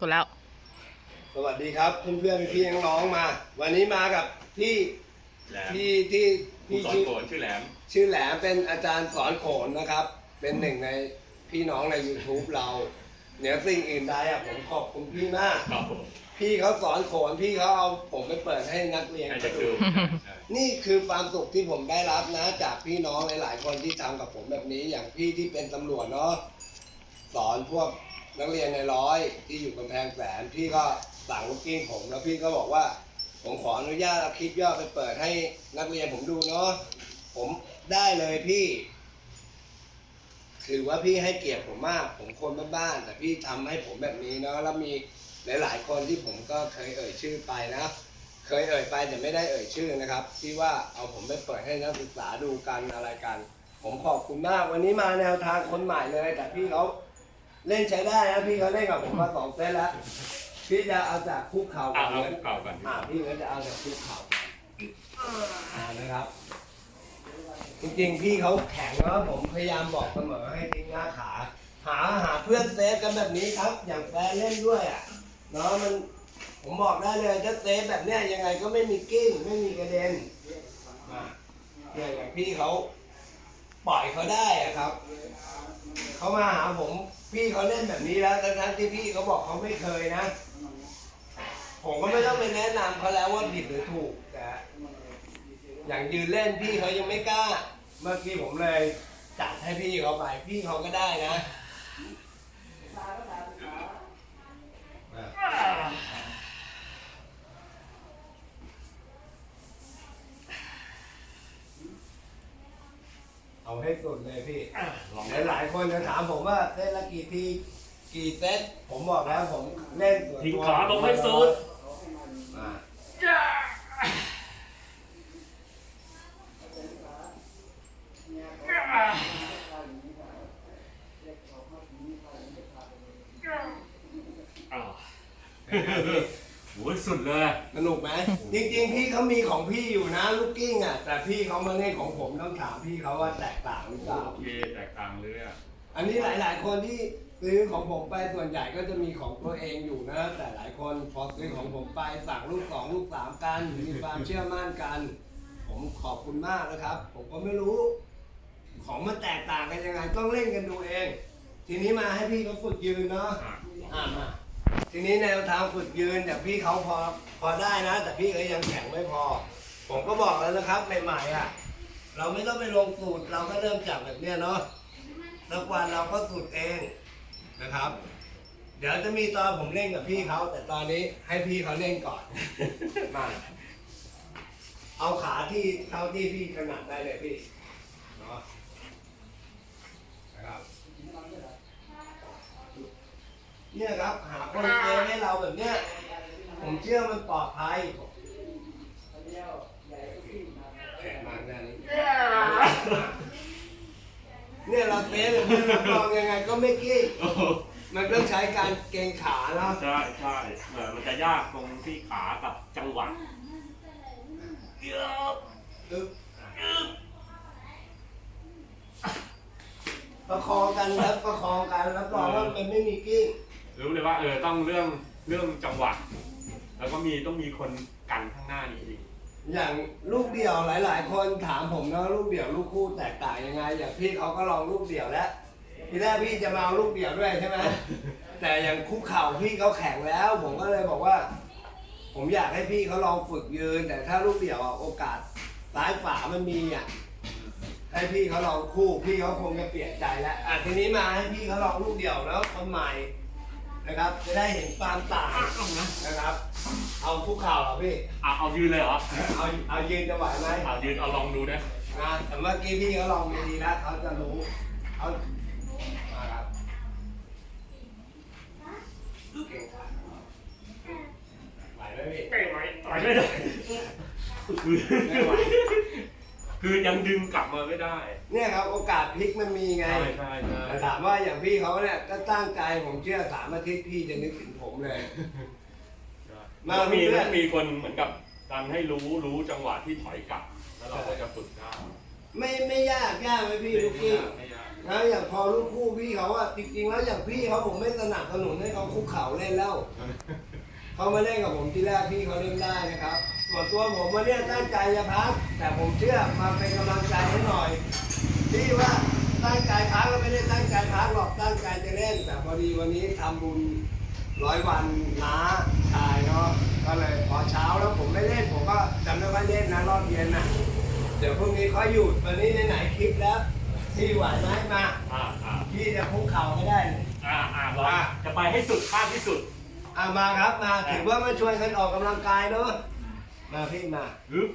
กดแล้ว สวัสดีครับเพื่อนๆพี่ๆน้องๆมา วันนี้มากับพี่แหลมพี่ที่ผู้พี่สอนชื่อโขนชื่อแหลม ชื่อแหลมเป็นอาจารย์สอนโขนนะครับ เป็นหนึ่งในพี่น้องใน YouTube เราเหนือสิ่งอื่นใดอะผมขอบคุณพี่มาก ครับผมพี่เขาสอนโขนพี่เขาเอาผมไปเปิดให้นักเรียนให้เขาจะดูดู ใช่นี่คือความสุขที่ผมได้รับนะ จากพี่น้องหลาย ๆ คนที่ทำกับผมแบบนี้อย่างพี่ที่เป็นตำรวจเนาะสอนพวก นักเรียนในร้อยที่อยู่กำแพงแสนพี่ก็สั่งลูกกิ้งผมแล้วพี่ก็บอกว่า ผมขออนุญาตเอาคลิปย่อไปเปิดให้นักเรียนผมดูเนาะผมได้เลยพี่ ถือว่าพี่ให้เกียรติผมมาก ผมคนบ้านๆแต่พี่ทำให้ผมแบบนี้เนาะแล้วมีหลายๆคนที่ผมก็เคยเอ่ยชื่อไปนะ เคยเอ่ยไปแต่ไม่ได้เอ่ยชื่อนะครับ ที่ว่าเอาผมไปเปิดให้นักศึกษาดูกันอะไรกัน ผมขอบคุณมากวันนี้มาแนวทางคนใหม่เลย แต่พี่เขา เล่นใช้ได้นะพี่เขาเล่นกับผมมาสองเซตแล้ว พี่จะเอาจากคุกเข่าอะก่อนเอาเลยคู่เก่าก่อนอ่าพี่ก็จะเอาจากคุกเข่าอ่านะครับ จริงๆพี่เขาแข็งแล้วผมพยายามบอกเสมอให้ทิ้งหน้าขา หาหาเพื่อนเซฟกันแบบนี้ครับ อย่างแฟนเล่นด้วยอะเนาะมันผมบอกได้เลยถ้าเซฟแบบเนี้ยยังไงก็ไม่มีกิ้งไม่มีกระเด็นอะเนี่ยอย่างพี่เขาปล่อยเขาได้อะครับ เขามาหาผม พี่เขาเล่นแบบนี้แล้วทั้งๆที่พี่เขาบอกเขาไม่เคยนะ ผมก็ไม่ต้องไปแนะนำเขาแล้วว่าผิดหรือถูกแต่อย่างยืนเล่นพี่เขายังไม่กล้า เมื่อกี้ผมเลยจัดให้พี่เขาไปพี่เขาก็ได้นะ เอาให้สุดเลยพี่ลองหลายๆคนจะถามผมว่าเล่นละกี่ทีกี่เซตผมบอกแล้วผมเล่นส่วนทิ้งตัวขาลงให้สุด อ่าอ้าว โหสุดเลย สนุกไหม จริงๆ พี่เขามีของพี่อยู่นะลูกกิ้งอะ แต่พี่เขามาเล่นของผมต้องถามพี่เขาว่าแตกต่างหรือเปล่า โอเคแตกต่างเลยอะอันนี้หลายๆ คนที่ซื้อของผมไปส่วนใหญ่ก็จะมีของตัวเองอยู่นะ แต่หลายคนพอซื้อของผมไปสั่งลูกสองลูกสามกันมีความเชื่อมั่นกัน ผมขอบคุณมากนะครับ ผมก็ไม่รู้ ของมันแตกต่างกันยังไงต้องเล่นกันดูเอง ทีนี้มาให้พี่เขาฝึกยืนเนาะอะอ่ามา ทีนี้แนวทางฝึกยืนแต่พี่เขาพอพอได้นะ แต่พี่ก็ยังแข็งไม่พอ ผมก็บอกแล้วนะครับใหม่ๆอะ เราไม่ต้องไปลงสูตร เราก็เริ่มจากแบบเนี้ยเนาะสักวันเราก็สูตรเองนะครับ เดี๋ยวจะมีตอนผมเล่นกับพี่เขาแต่ตอนนี้ให้พี่เขาเล่นก่อน มา เอาขาที่เท่าที่พี่ถนัดได้เลยพี่เนาะนะครับ เนี่ยครับ หาคนเซฟให้เราแบบเนี้ยผมเชื่อมันปลอดภัยแข็งมากแน่นี้เนี่ยเราเซฟแบบนี้เราลองยังไงก็ไม่กี้โอ้โหมันต้องใช้การเกรงขาเนาะใช่ใช่เออมันจะยากตรงที่ขากับจังหวะอึ๊บประคองกันครับประคองกันแล้วบอกว่ามันไม่มีกิ้ง รู้เลยว่าเออต้องเรื่องเรื่องจังหวะแล้วก็มีต้องมีคนกันข้างหน้านี้อีกอย่างลูกเดี่ยวหลาย ๆ คนถามผมนะลูกเดี่ยวลูกคู่แตกต่างยังไง อย่างพี่เขาก็ลองลูกเดี่ยวแล้วทีแรกพี่จะมาเอาลูกเดี่ยวด้วยใช่ไหมแต่อย่างคุกเข่าพี่เขาแข็งแล้ว ผมก็เลยบอกว่า ผมอยากให้พี่เขาลองฝึกยืน แต่ถ้าลูกเดี่ยวอะโอกาสซ้ายฝามันมีอะให้พี่เขาลองคู่พี่เขาคงจะเปลี่ยนใจแล้วอะทีนี้มาให้พี่เขาลองลูกเดี่ยวแล้วคนใหม่ นะครับ จะได้เห็นความต่างนะครับ เอาคุกเข่าเหรอพี่อะเอายืนเลยเหรอเอาเอายืนจะไหวไหมเอายืนเอาลองดูนะนะแต่เมื่อกี้พี่เขาลองดีๆแล้วเขาจะรู้เขามาครับเก่งครับไหวไหมพี่ไม่ไหวต่อยไม่ได้คือไม่ไหว คือยังดึงกลับมาไม่ได้ เนี่ยครับโอกาสพลิกมันมีไงใช่ใช่ใช่แต่ถามว่าอย่างพี่เขาเนี่ยก็ตั้งใจผมเชื่อสามอาทิตย์พี่จะนึกถึงผมเลย มามันมีเพื่อนมันมีคนเหมือนกับการให้รู้รู้จังหวะที่ถอยกลับ แล้วเราก็จะฝึกได้ไม่ไม่ยากยากไหมพี่ลูกกี้ไม่ยากนะอย่างพอลูกคู่พี่เขาอะจริงๆแล้วอย่างพี่เขาผมไม่สนับสนุนให้เขาคุกเข่าเล่นแล้ว เขามาเล่นกับผมที่แรกพี่เขาเล่นได้นะครับ ส่วนตัวผมวันนี้ตั้งใจจะพัก แต่ผมเชื่อมาเป็นกำลังใจให้หน่อย ที่ว่าตั้งใจพักก็ไม่ได้ตั้งใจพักหรอกตั้งใจจะเล่น แต่พอดีวันนี้ทำบุญร้อยวันน้าชายเนาะก็เลยพอเช้าแล้วผมไม่เล่นผมก็จำได้ว่าเล่นนะรอบเย็นนะเดี๋ยวพรุ่งนี้ค่อยหยุดวันนี้ไหนๆคลิปแล้วพี่ไหวไหมมาอ่าอ่าพี่จะคุกเข่าไม่ได้เลยอ่าอ่าลองจะไปให้สุดข้างที่สุดอะมาครับมาถือว่ามาช่วยกันออกกำลังกายเนาะ มาพี่มาฮึบ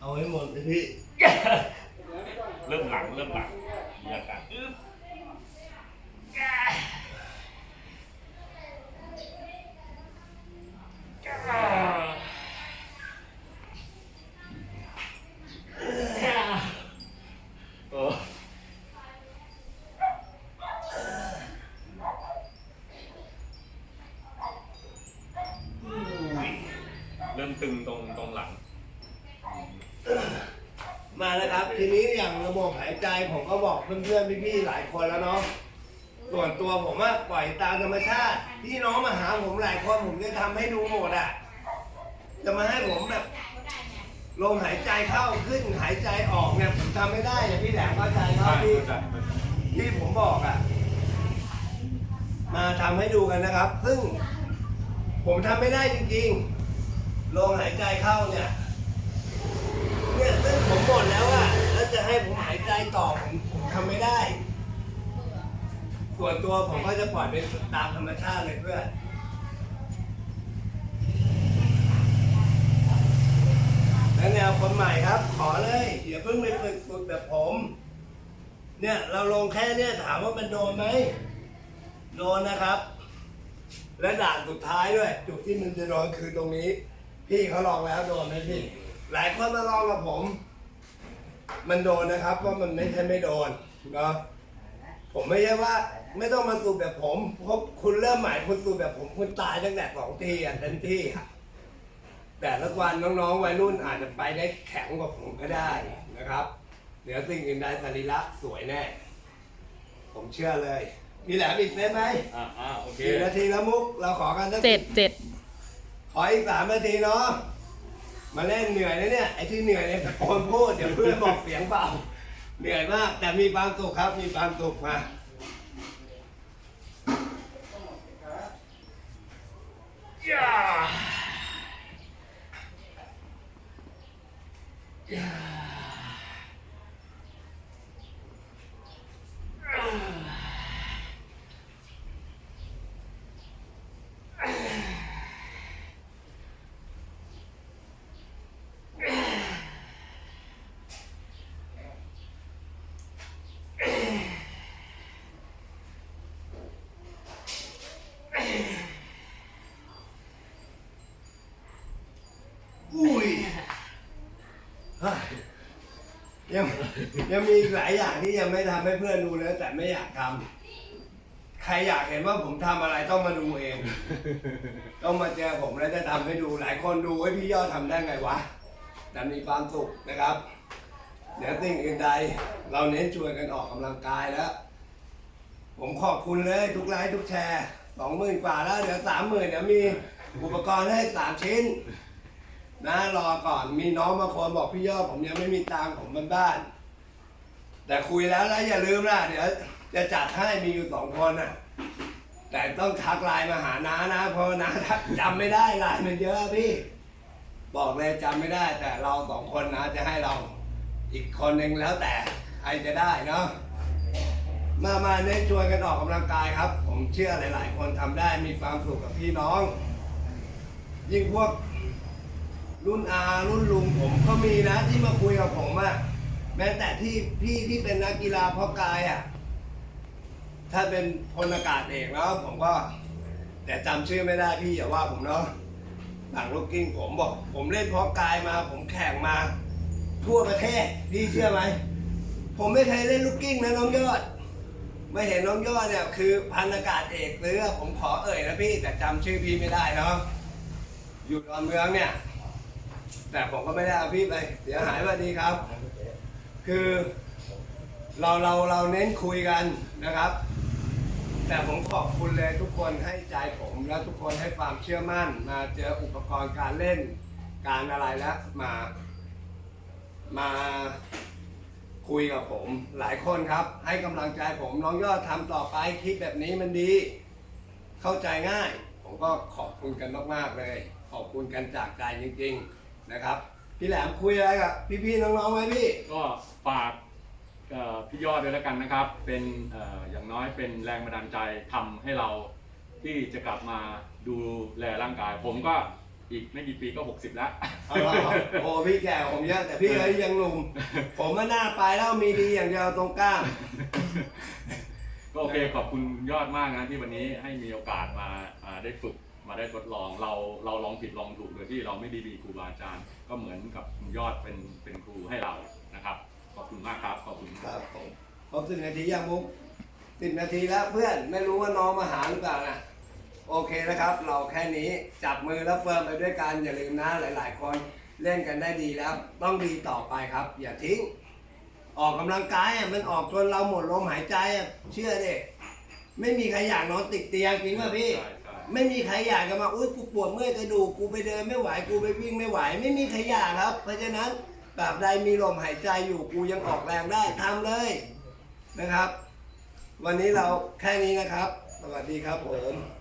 เอาให้หมดเลยพี่ เริ่มหลัง เริ่มหลัง เริ่มตึงตรงตรงหลัง มาแล้วครับ ทีนี้อย่างระบบหายใจผมก็บอกเพื่อนๆพี่ๆหลายคนแล้วเนาะส่วนตัวผมว่าปล่อยตามธรรมชาติพี่น้องมาหาผมหลายคนผมจะทำให้ดูหมดอะจะมาให้ผมแบบลมหายใจเข้าขึ้นหายใจออกเนี่ยผมทำไม่ได้เนี่ยพี่แหลมเข้าใจครับพี่ที่ผมบอกอะ่ะ มาทำให้ดูกันนะครับ ซึ่ง ผมทำไม่ได้จริงๆ ลมหายใจเข้าเนี่ยเนี่ยซึ่งผมหมดแล้วอะแล้วจะให้ผมหายใจต่อผมผมทำไม่ได้ ส่วนตัวผมก็จะปล่อยเป็นตามธรรมชาติเลยเพื่อนและแนวคนใหม่ครับ ขอเลยอย่าเพิ่งไปฝึกฝึกแบบผม เนี่ยเราลงแค่เนี่ยถามว่ามันโดนไหมโดนนะครับ และด่านสุดท้ายด้วย จุดที่มันจะโดนคือตรงนี้ พี่เขาลองแล้วโดนไหมพี่ หลายคนมาลองกับผม มันโดนนะครับว่ามันไม่ใช่ไม่โดนเนาะผมไม่ใช่ว่า ไม่ต้องมาสูบแบบผมเพราะคุณเริ่มใหม่คุณสูบแบบผมคุณตายตั้งแต่สองทีอะเต็มที่อะแต่ละวันน้องๆวัยรุ่นอาจจะไปได้แข็งกว่าผมก็ได้นะครับเหนือสิ่งอื่นใดสรีระสวยแน่ ผมเชื่อเลย มีแหลมอีกได้ไหมอ่าอ่าโอเค กี่นาทีแล้วมุกเราขอกันสัก เจ็ดเจ็ด ขออีกสามนาทีเนาะ มาเล่นเหนื่อยนะเนี่ย ไอ้ที่เหนื่อยเนี่ยตะโกนพูดเดี๋ยวเพื่อนบอกเสียงเบา เหนื่อยมาก แต่มีความสุขครับ มีความสุขมาย่าย่าอุ้ยเฮ้ย ยังยังมีอีกหลายอย่างที่ยังไม่ทำให้เพื่อนดูเลยแต่ไม่อยากทำใครอยากเห็นว่าผมทำอะไรต้องมาดูเอง ต้องมาเจอผมแล้วจะทำให้ดูหลายคนดูไอ้ยพี่ยอดทำได้ไงวะแต่มีความสุขนะครับเดี๋ยวสิ่งอื่นใด เราเน้นชวนกันออกกำลังกายแล้ว ผมขอบคุณเลยทุกไลค์ทุกแชร์สองหมื่นกว่าแล้วเดี๋ยวสามหมื่นเดี๋ยวมีอุปกรณ์ให้สามชิ้น นะรอก่อนมีน้องบางคนบอกพี่ยอดผมยังไม่มีตังค์ผมมันบ้าน แต่คุยแล้วนะอย่าลืมนะเดี๋ยวจะจัดให้มีอยู่สองคนน่ะ แต่ต้องทักไลน์มาหาน้านะเพราะน้าทักจำไม่ได้ไลน์มันเยอะพี่ บอกเลยจำไม่ได้ แต่เราสองคนนะจะให้เราอีกคนหนึ่งแล้วแต่ใครจะได้เนาะมามาเน้นชวนกันออกกำลังกายครับ ผมเชื่อหลาย ๆ คนทำได้มีความสุขกับพี่น้อง ยิ่งพวก รุ่นอารุ่นลุงผมก็มีนะที่มาคุยกับผมอะแม้แต่ที่พี่ที่เป็นนักกีฬาเพาะกายอะถ้าเป็นพลอากาศเอกแล้วผมก็ แต่จำชื่อไม่ได้พี่อย่าว่าผมเนาะหลังลูกกิ้งผมบอก ผมเล่นเพาะกายมา ผมแข่งมา ทั่วประเทศพี่เชื่อไหมผมไม่เคยเล่นลูกกิ้งนะน้องยอด ไม่เห็นน้องยอดเนี่ยคือพันอากาศเอกหรือผมขอเอ่ยนะพี่แต่จำชื่อพี่ไม่ได้เนาะอยู่ดอนเมืองเนี่ย แต่ผมก็ไม่ได้เอาพี่ไปเสียหายสวัสดีครับ คือเราเราเราเน้นคุยกันนะครับ แต่ผมขอบคุณเลยทุกคนให้ใจผมแล้วทุกคนให้ความเชื่อมั่น มาเจออุปกรณ์การเล่นการอะไรแล้วมามาคุยกับผมหลายคนครับ ให้กำลังใจผมน้องยอดทำต่อไปคลิปแบบนี้มันดี เข้าใจง่าย ผมก็ขอบคุณกันมากๆเลย ขอบคุณกันจากใจจริง ๆ นะครับ พี่แหลมคุยอะไรกับพี่ๆน้องๆไหมพี่ ก็ฝากเอ่อพี่ยอดด้วยแล้วกันนะครับ เป็นเอ่ออย่างน้อยเป็นแรงบันดาลใจทำให้เราที่จะกลับมาดูแลร่างกาย ผมก็อีกไม่กี่ปีก็ 60 แล้วอ๋อโอ้พี่แก่กว่าผมเยอะแต่พี่เอ้ยยังหนุ่ม ผมมาหน้าไปแล้วมีดีอย่างเดียวตรงกล้าม ก็โอเคขอบคุณยอดมากนะที่วันนี้ให้มีโอกาสมาอ่าได้ฝึก มาได้ทดลองเราเราลองผิดลองถูกโดยที่เราไม่ไดีมีครูบาอาจารย์ ก็เหมือนกับคุณยอดเป็นเป็นครูให้เรานะครับขอบคุณมากครับขอบคุณครับผมครบสิบนาทียังมุกสิบนาทีแล้วเพื่อนไม่รู้ว่าน้องมาหาหรือเปล่านะโอเคนะครับ เราแค่นี้จับมือแล้วเฟิร์มไปด้วยกันอย่าลืมนะหลาย ๆ คนเล่นกันได้ดีแล้ว ต้องดีต่อไปครับ อย่าทิ้ง ออกกำลังกายอะมันออกจนเราหมดลมหายใจอะเชื่อดิไม่มีใครอยากนอนติดเตียงจริงป่ะพี่ ใช่ใช่ ไม่มีใครอยากจะมาอุ้ยกูปวดเมื่อยกระดูกกูไปเดินไม่ไหวกูไปวิ่งไม่ไหว ไม่มีใครอยากครับ เพราะฉะนั้นตราบใดมีลมหายใจอยู่กูยังออกแรงได้ทำเลยนะครับ วันนี้เราแค่นี้นะครับ สวัสดีครับผม